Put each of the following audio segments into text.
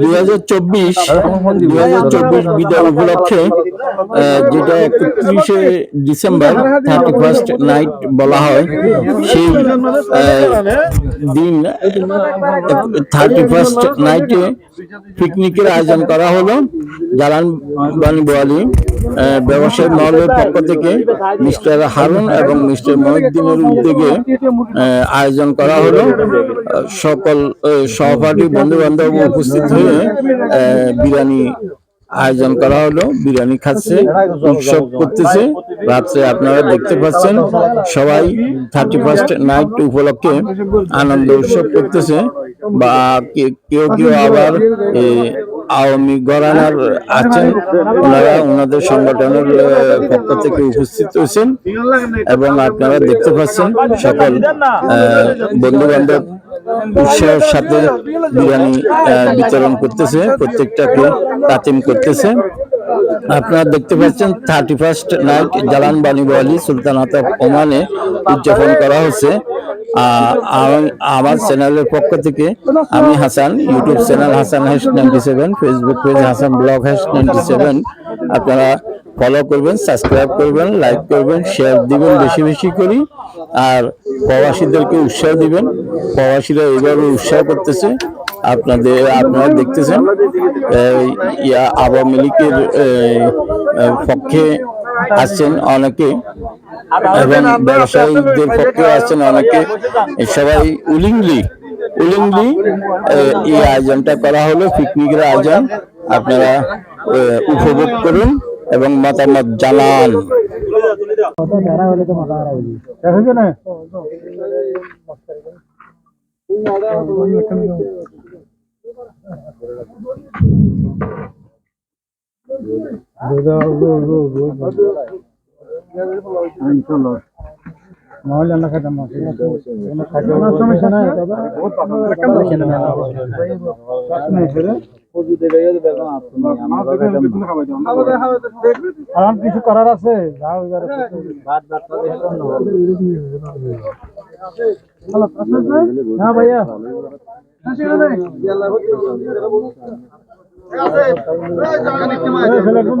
দুই হাজার চব্বিশ, দুই হাজার চব্বিশ বিদায় উপলক্ষে যেটা ডিসেম্বর থার্টি ফার্স্ট নাইট বলা হয়, সেই দিন থার্টি ফার্স্ট নাইটে পিকনিকের আয়োজন করা হলো জালান বানি বোয়ালি ব্যবসায়ী মহলের পক্ষ থেকে মিস্টার হারুন এবং মিস্টার মহিউদ্দিনের উদ্যোগে আয়োজন করা হলো। সকল সহপাঠী বন্ধু বান্ধব উপস্থিত হয়ে বিরিয়ানি আয়োজন করা হলো। বিরিয়ানি খাচ্ছে, উৎসব করতেছে। রাত্রে আপনারা দেখতে পাচ্ছেন, সবাই থার্টি ফার্স্ট নাইট উপলক্ষে আনন্দ উৎসব করতেছে। বা কেউ কেউ আবার আওয়ামী গরানার আছেন। ওনারা ওনাদের সংগঠনের পক্ষ থেকে উপস্থিত হয়েছেন এবং আপনারা দেখতে পাচ্ছেন সকল বন্ধু বান্ধব উৎসাহের সাথে বিরিয়ানি বিতরণ করতেছে প্রত্যেকটাকে তাতিম করতেছে। আপনারা দেখতে পাচ্ছেন thirty first night Jalan Bani Wali সুলতানাত ওমানে উদযাপন করা হচ্ছে। আমার চ্যানেলের পক্ষ থেকে আমি Hasan YouTube channel Hasan hash ninety seven Facebook page Hasan blog hash ninety seven আপনারা ফলো করবেন সাবস্ক্রাইব করবেন লাইক করবেন শেয়ার দিবেন, বেশি বেশি করি। আর প্রবাসীদেরকে উৎসাহ দিবেন। প্রবাসীরা এইভাবে উৎসাহ করতেছে। আপনাদের, আপনারা দেখতেছেন আওয়ামী লীগের পক্ষে আছেন অনেকে। এবং ব্যবসায়ীদের পক্ষে আছেন অনেকে সবাই উলিংলি উলিংলি এই আয়োজনটা করা হলো পিকনিকের আয়োজন আপনারা উপভোগ করুন এবং মতামত জানান আর কিছু করার আছে যাও এবারে হ্যাঁ ভাইয়া এই ফেলে কোন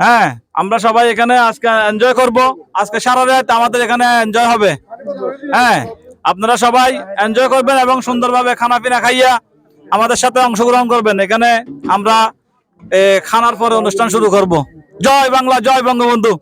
হ্যাঁ আমরা সবাই এখানে আজকে এনজয় করব। আজকে সারা রাত আমাদের এখানে এনজয় হবে। হ্যাঁ আপনারা সবাই এনজয় করবেন এবং সুন্দরভাবে খানা পিনা খাইয়া আমাদের সাথে অংশগ্রহণ করবেন। এখানে আমরা খানার পরে অনুষ্ঠান শুরু করব। জয় বাংলা, জয় বঙ্গবন্ধু।